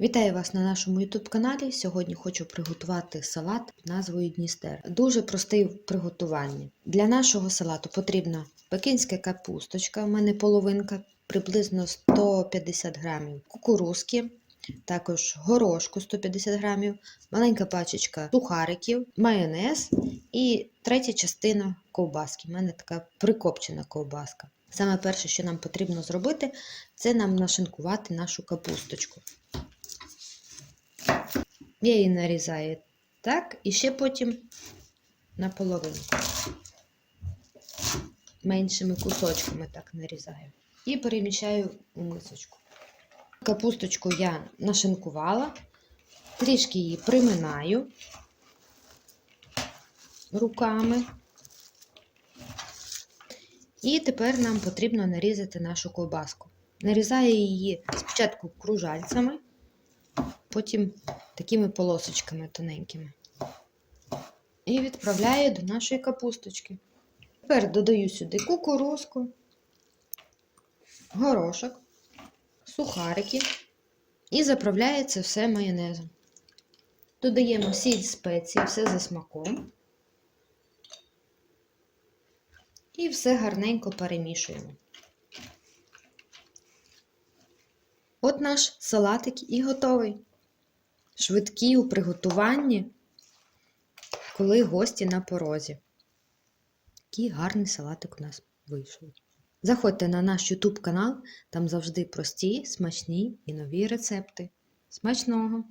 Вітаю вас на нашому YouTube каналі. Сьогодні хочу приготувати салат під назвою Дністер. Дуже простий в приготуванні. Для нашого салату потрібна пекінська капусточка, у мене половинка, приблизно 150 грамів, кукурузки, також горошку 150 грамів, маленька пачечка сухариків, майонез і третя частина ковбаски. У мене така прикопчена ковбаска. Саме перше, що нам потрібно зробити, це нам нашинкувати нашу капусточку. Я її нарізаю так, і ще потім на половинку. Меншими кусочками так нарізаю. І переміщаю у мисочку. Капусточку я нашинкувала, трішки її приминаю руками. І тепер нам потрібно нарізати нашу ковбаску. Нарізаю її спочатку кружальцями, потім такими полосочками тоненькими. І відправляю до нашої капусточки. Тепер додаю сюди кукурузку, горошок, сухарики і заправляю це все майонезом. Додаємо сіль спеції, все за смаком. І все гарненько перемішуємо. От наш салатик і готовий. Швидкий у приготуванні, коли гості на порозі. Який гарний салатик у нас вийшов. Заходьте на наш YouTube канал, там завжди прості, смачні і нові рецепти. Смачного!